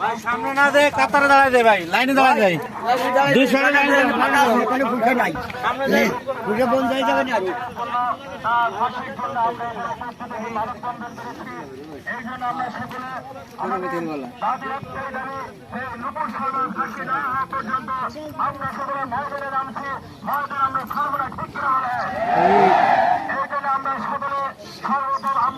ভাই সামনে না দে কাতারে দাঁড়ায় দে ভাই লাইনে দাঁড়ায় যাই দুশো লাইনে এখানে ফুলকা নাই। সামনে ফুলকা বন্ধ হয়ে যাবে না।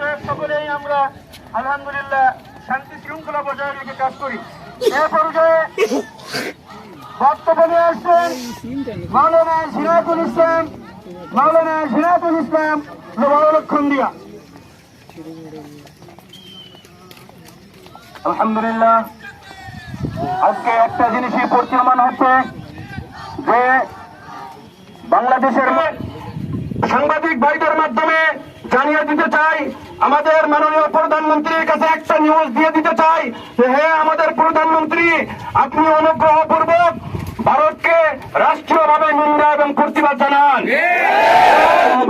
অতএব সকলেই আমরা আলহামদুলিল্লাহ শান্তি শৃঙ্খলা বজায় রেখে কাজ করি। এ পর্যায়ে বক্তব্য নিয়ে আসছেন মাওলানা সিরাজুল ইসলাম, মাওলানা সিরাজুল ইসলাম লক্ষণ দিয়া আলহামদুলিল্লাহ, আজকে একটা জিনিসই প্রতীয়মান হচ্ছে যে বাংলাদেশের সাংবাদিক ভাইদের মাধ্যমে জানিয়ে দিতে চাই আমাদের মাননীয় প্রধানমন্ত্রীর কাছে একটা নিউজ দিয়ে দিতে চাই যে হ্যাঁ আমাদের প্রধানমন্ত্রী আপনি অনুগ্রহ পূর্বক ভারতকে রাষ্ট্রীয়ভাবে নিন্দা এবং প্রতিবাদ জানান।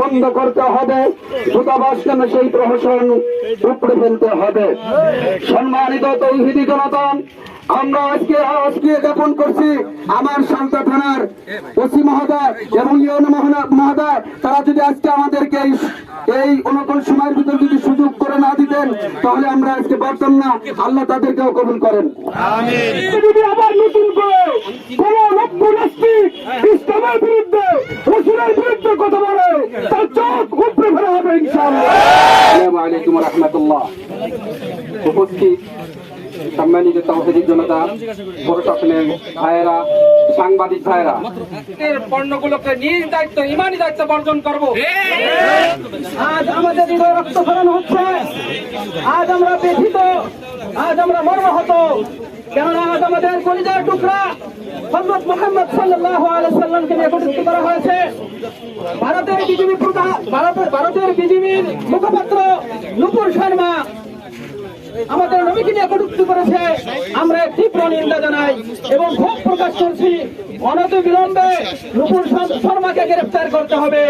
বন্ধ করতে হবে দূতাবাস কেন সেই প্রহসন উপড়ে ফেলতে হবে। সম্মানিত তৌহিদি জনগণ আমরা আজকে আজকে জ্ঞাপন করছি আমার সালতা থানার ওসি মহোদয় এবং ইউন মহোদয় তারা যদি আজকে আমাদেরকে এই- এই অনুকূল সময়ের ভিতর যদি সুযোগ করে না দিতেন তাহলে আমরা আজকে পারতাম না। আল্লাহ তাদেরকেও কবুল করেন। যদি আবার নতুন করে কোন নাস্তিক ইসলামের বিরুদ্ধে রসুলের বিরুদ্ধে কথা বলে তার চোখ উপরে ফেরা হবে ইনশাআল্লাহ। আসসালামু আলাইকুম রহমতুল্লাহ। উপস্থিত সম্মানিত তহসিল জনতা প্রশাসনের ভাইয়েরা সাংবাদিক ভাইয়েরা। এর পণ্যগুলোকে নিজ দায়িত্ব ইমানি দায়িত্ব বর্জন করব। আজ আমাদের হৃদয় রক্ত ফেরানো হচ্ছে। আজ আমরা ব্যথিত আজ আমরা মর্মাহত। কেননা আজ আমাদের কলিজার টুকরা হজরত মোহাম্মদ সাল্লাহ আলাইসাল্লামকে নিয়ে একত্রিত করা হয়েছে। ভারতের বিজেপি প্রধান ভারতের ভারতের বিজেপির মুখপাত্র নুপুর শর্মা আমাদের নবীকে নিয়ে কটুক্তি করেছে। আমরা তীব্র নিন্দা জানাই এবং ক্ষোভ প্রকাশ করছি। অনত বিলম্বে নুপুর শর্মাকে গ্রেফতার করতে হবে।